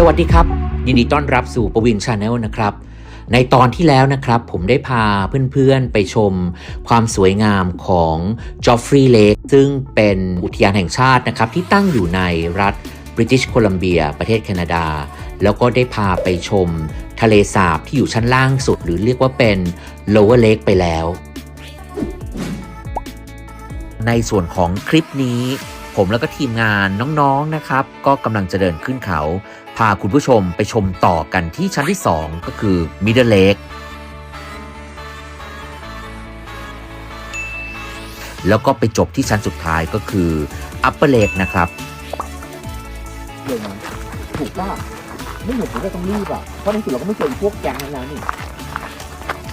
สวัสดีครับ ยินดีต้อนรับสู่ประวินชาแนลนะครับ ในตอนที่แล้วนะครับ ผมได้พาเพื่อนๆไปชมความสวยงามของจอฟฟรีย์เลกซึ่งเป็นอุทยานแห่งชาตินะครับ ที่ตั้งอยู่ในรัฐบริติชโคลัมเบีย ประเทศแคนาดา แล้วก็ได้พาไปชมทะเลสาบที่อยู่ชั้นล่างสุด หรือเรียกว่าเป็น lower lake ไปแล้ว ในส่วนของคลิปนี้ ผมแล้วก็ทีมงานน้องๆนะครับ ก็กำลังจะเดินขึ้นเขา พาคุณผู้ชมไปชมต่อกันที่ชั้นที่ 2 ก็คือ Middle Lake แล้วก็ไปจบที่ชั้นสุดท้ายก็คือ Upper Lake นะครับ เดี๋ยวถูกป่ะไม่เหมือนผมก็ต้องรีบอะ เพราะในสุดเราก็ไม่เจอพวกแก๊งนั้นแล้วนี่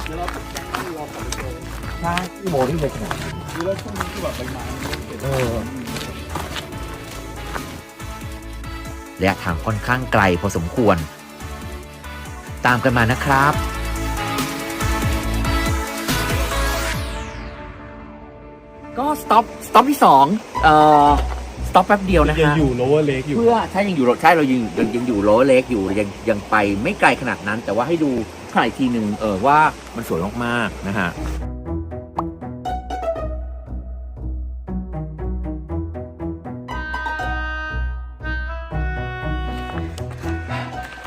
แล้วเราแก๊งนั้นรอขอไปเจอใช่ที่โมนี่เลยขนาดนั้คือแล้วช่วงนี้คือแบบใบไม้มันเปลี่ยน เออ และทางค่อนข้างไกลพอสมควร ตามกันมานะครับก็สต็อปสต็อปที่2เอ่อสต็อปแป๊บเดียวนะยังฮะอยู่ lower lake อยู่ เพื่อถ้ายังอยู่ใช่เรายังยังยังอยู่โลเล็กอยู่ยังยังไปไม่ไกลขนาดนั้น แต่ว่าให้ดูถ่ายทีหนึ่งเออว่ามันสวยมากๆนะฮะ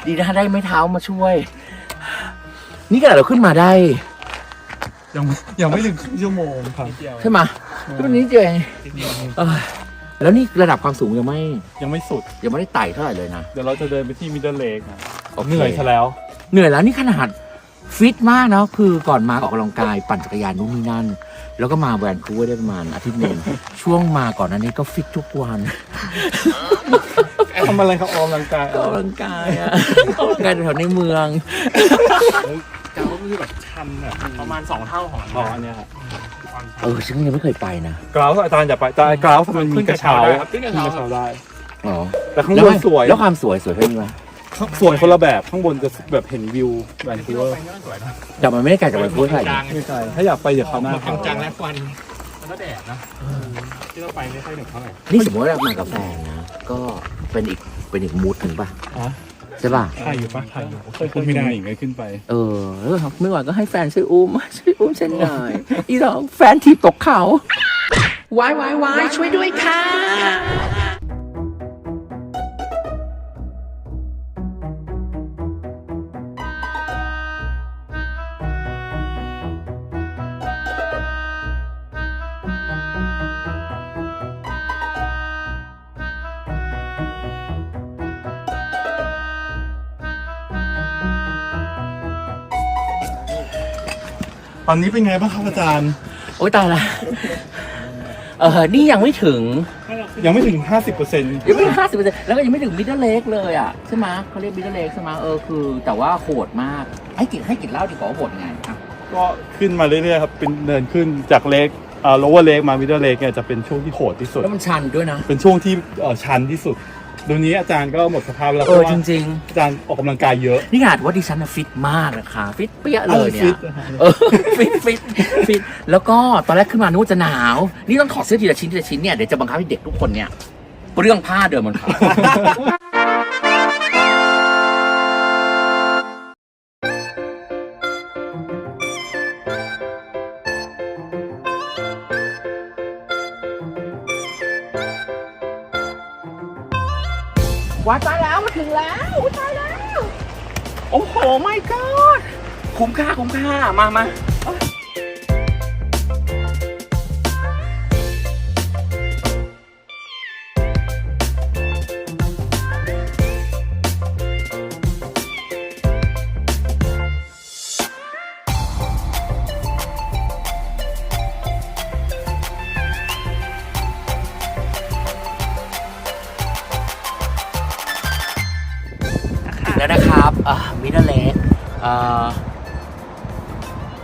ดีนะได้ไม้เท้ามาช่วย นี่ขนาดเราขึ้นมาได้ยังยังไม่ถึงครึ่งชั่วโมงครับเดียวใช่ไหมก็เป็นนิดเดียวเองเออแล้วนี่ระดับความสูงยังไม่ยังไม่สุด ยังไม่ได้ไต่เท่าไหร่เลยนะ เดี๋ยวเราจะเดินไปที่ middle lake นะโคเหนื่อยซะแล้ว เหนื่อยแล้วนี่ขนาดฟิตมากนะคือก่อนมาออกกำลังกายปั่นจักรยานนู่นนี่นั่น แล้วก็มาแวนคูเวอร์ได้ประมาณอาทิตย์หนึ่ง ช่วงมาก่อนอันนี้ก็ฟิตทุกวัน ทำอะไรครับออกกำลังกายออกกำลังกายอะออกกำลังกายแถวในเมืองกาวคือแบบชันอะประมาณ2เท่าของอ๋ออันเนี้ยครับเออฉันยังไม่เคยไปนะกราวอาจารย์อย่าไปแต่กราวมันมีกระเช้าขึ้นกระขึ้นเช้ากระเช้าได้อ๋อแต่ข้างแล้วบมันสวยแล้วความสวยสวยเท่านี้ไหมสวยคนละแบบข้างบนจะแบบเห็นวิวแวนคูเวอร์แต่มันไม่ได้ไกลจากแวนคูเวอร์เท่าไหร่กลางไม่ใช่ถ้าอยากไปเดี๋ยวเขาวหน้ากลางกลางและควันแล้ว ก็แดดนะที่เราไปไม่ค่อยหนึ่งเท่าไหร่นี่สมมติว่าเรามากับแฟนนะ ก็เป็นอีกเป็นอีกมูดหนึ่งป่ะอ๋อใช่ป่ะถ่ายอยู่ปะถ่ายอยู่ขึ้นไม่ได้อีกเลยขึ้นไป เออแล้วครับไม่ไหวก็ให้แฟนช่วยอุ้มช่วยอุ้มฉันหน่อยอีดอกแฟนทีบตกเขาวายวายวายช่วยด้วยค่ะ ตอนนี้เป็นไงบ้างครับอาจารย์ โอ๊ยตายละเออนี่ยังไม่ถึง ยังไม่ถึง 50%ยังไม่ถึงห้าสิบเปอร์เซ็นต์แล้วก็ยังไม่ถึงมิดเดิลเลกเลยอะใช่ไหมเขาเรียกมิดเดิลเลกใช่ไหมเออคือแต่ว่าโหดมาก ให้กินให้กินเหล้าดีกว่าว่าโหดยังไงอะก็ขึ้นมาเรื่อยๆครับ เป็นเดินขึ้นจากเลกเอ่อ lower lake มา middle lake เนี่ยจะเป็นช่วงที่โหดที่สุด แล้วมันชันด้วยนะ เป็นช่วงที่เอ่อชันที่สุด เดูนี้อาจารย์ก็หมดสภาพแล้วเอเพอราะว่าจริงอาจารย์ออกกำลังกายเยอะๆนี่ขนาดว่าดิฉันนะฟิตมากนะคะ ฟิตเปี้ยเลยเนี่ฟิยตนะครับเออฟิตฟิตฟิตแล้วก็ตอนแรกขึ้นมานึกว่าจะหนาว นี่ต้องถอดเสื้อทีละชิ้นทีละชิ้นเนี่ย เดี๋ยวจะบังคับให้เด็กทุกคนเนี่ยเรื่องผ้าเดินบนเขา ว้าตายแล้วมาถึงแล้วอุ๊ยตายแล้ว โอ้โหไม่กอดคุ้มค่าคุ้มค่ามามา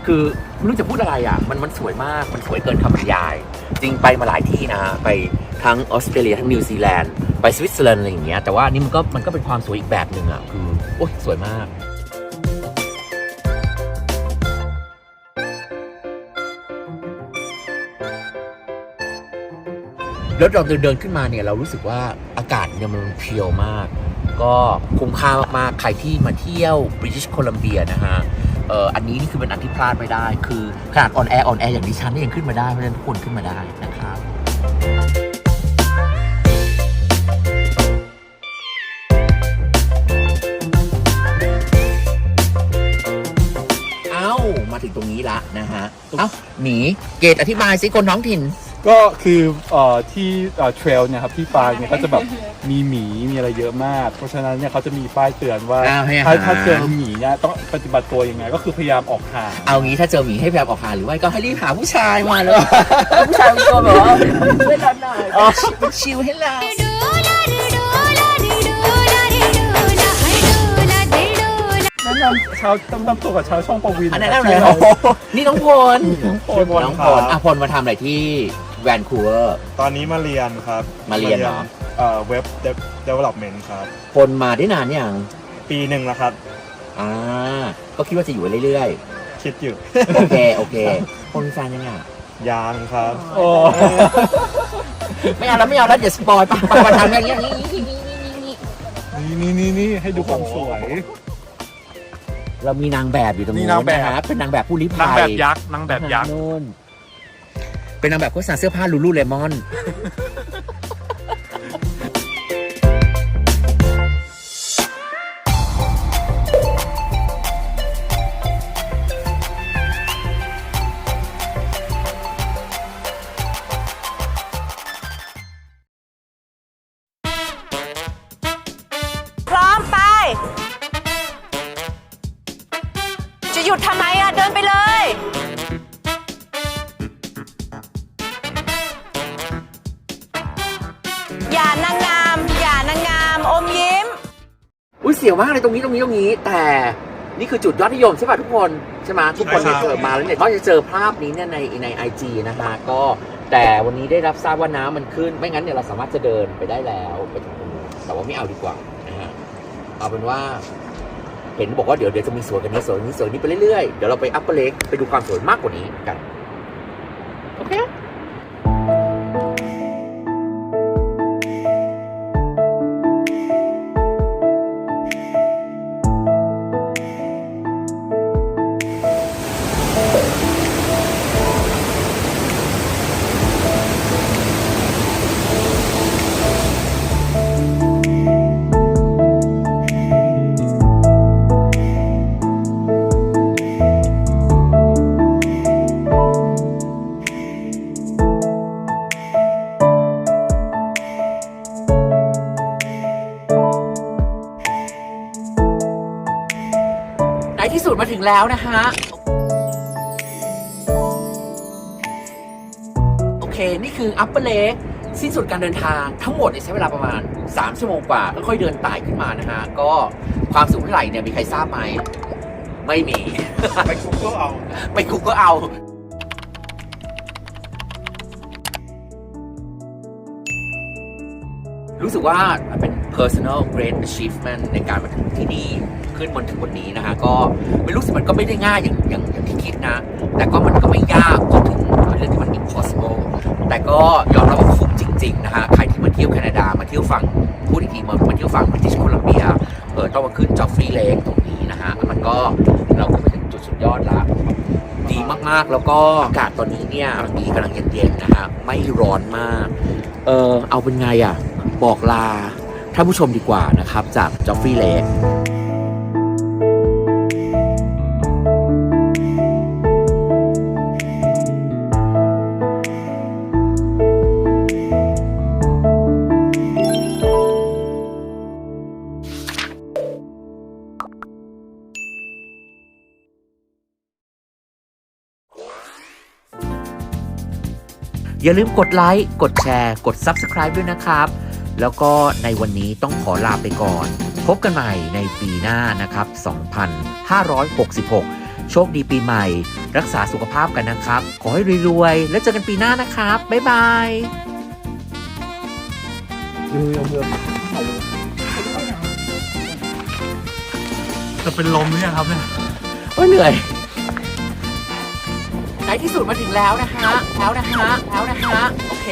คือไม่รู้จะพูดอะไรอะ มันมันสวยมาก มันสวยเกินคำบรรยาย จริงไปมาหลายที่นะ ไปทั้งออสเตรเลียทั้งนิวซีแลนด์ ไปสวิตเซอร์แลนด์อะไรอย่างเงี้ย แต่ว่านี่มันก็มันก็เป็นความสวยอีกแบบหนึ่งอะ คือ โอ้ยสวยมากแล้วเราเดินขึ้นมาเนี่ยเรารู้สึกว่าอากาศเนี่ยมันเพียวมาก ก็คุ้มค่ามากๆ ใครที่มาเที่ยวบริ t ิชโคลัมเบียนะฮะ เอ่ออันนี้นี่คือเป็นอันที่พลาดไม่ได้ คือขนาดออนแอร์ออนแอร์อย่างดิฉันนี่ยังขึ้นมาได้เพราะฉะนั้นทุกคนขึ้นมาได้นะครับเอ้ามาถึงตรงนี้ละนะฮะเอ้าหมีเกตอธิบายสิคนท้องถิ่น ก็คือเอ่อที่เทรลเนี่ยครับที่ปางเนี่ยเขาจะแบบ มีหมีมีอะไรเยอะมาก เพราะฉะนั้นเนี่ยเขาจะมีป้ายเตือนว่า อ้าวให้อาหาร ถ้าถ้าเจอหมีเนี่ยต้องปฏิบัติตัวยังไง ก็คือพยายามออกห่าง เอางี้ถ้าเจอหมีให้พยายามออกหาหรือไม่ก็ให้รีบหาผู้ชายมาเลย ผู้ชายเป็นตัวแบบว่าช่วยเราหน่อยเป็นชิวให้เรา डोला रे डोला रे डोला रे डोला हाय डोला दे डोला แนะนำชาวตั้มตั้มตัวกับชาวช่องปวิน อันนั้นอะไร ครับ นี่น้องพล น้องพล น้องพลอ่ะพลมาทำอะไรที่ แวนคูเวอร์ ตอนนี้มาเรียนครับมาเรียนเหรอ เอ่อเว็บเดเวล็อปเมนต์ครับพลมาได้นานยังปีหนึ่งแล้วครับ อ่า ก็คิดว่าจะอยู่เรื่อยคิดอยู่ ๆ โอเค โอเคพลมีแฟนยังไงยางครับ โอ้ ไม่เอาแล้วไม่เอาแล้วเดี๋ยวสปอยปะปะมาทำอย่างเงี้ยนี่นี่นี่นี่ให้ดูความสวย เรามีนางแบบอยู่ตรงนู้มีนนางแบบนะฮะเป็นนางแบบผู้ลี้นางภัยแบบยักษ์นางแบบยักษ์ นู่น เป็นนางแบบโฆษณาเสื้อผ้าลูลูเลมอน สียวมากเลยตรงนี้ตรงนี้ตรงนี้ แต่นี่คือจุดยอดนิยมใช่ป่ะทุกคนใช่ไหมทุกคนใช่ที่ครับเกิดมาแล้วเนี่ยก็จะเจอภาพนี้เนี่ยในในไอจีนะคะก็แต่วันนี้ได้รับทราบว่าน้ำมันขึ้น ไม่งั้นเนี่ยเราสามารถจะเดินไปได้แล้วไปถึงตรงนู้นแต่ว่าไม่เอาดีกว่านะฮะเอาเป็นว่า เห็นบอกว่าเดี๋ยวเดี๋ยวจะมีสวนกันนี้สวนนี้สวนนี้ไปเรื่อยๆเดี๋ยวเราไปอัปเปอร์เล็กไปดูความสวยมากกว่านี้กันโอเค แล้วนะฮะ โอเค นี่คือ Upper Lake สิ้นสุดการเดินทางทั้งหมดเนี่ยใช้เวลาประมาณ 3 ชั่วโมงกว่าค่อยๆเดินไต่ขึ้นมานะฮะ ก็ความสูงเท่าไหร่เนี่ยมีใครทราบไหม ไม่มี ไปคุกก็เอา ไม่คุกก็เอา รู้สึกว่าเป็น personal great achievement ในการมาถึงที่นี่ขึ้นบนถึงวันนี้นะฮะก็ไม่รู้สึกมันก็ไม่ได้ง่ายอย่างอย่างอย่างที่คิดนะ แต่ก็มันก็ไม่ยากจนถึงเรื่องที่มัน impossible แต่ก็ยอมรับว่าคุ้มจริง ๆ นะฮะใครที่มาเที่ยวแคนาดามาเที่ยวฝั่งพูดอีกทีมามาเที่ยวฝั่ง British Columbia เออต้องมาขึ้นจอฟฟี่เลกตรงนี้นะฮะมันก็เราก็ไปถึงจุดสุดยอดละดีมากๆ แล้วก็อากาศตอนนี้เนี่ยมีกำลังเย็นๆนะฮะไม่ร้อนมาก เออเอาเป็นไงอะ บอกลาท่านผู้ชมดีกว่านะครับ จากจอฟฟี่เลกอย่าลืมกดไลค์ กดแชร์ กด Subscribe ด้วยนะครับ แล้วก็ในวันนี้ต้องขอลาไปก่อน พบกันใหม่ในปีหน้านะครับ 2566 โชคดีปีใหม่ รักษาสุขภาพกันนะครับ ขอให้รวยๆ แล้วเจอกันปีหน้านะครับ บ๊ายบายจะเป็นลมเนี่ยครับเนี่ยโอ้ยเหนื่อยในที่สุดมาถึงแล้วนะฮะแล้วนะฮะแล้วนะฮะโอเค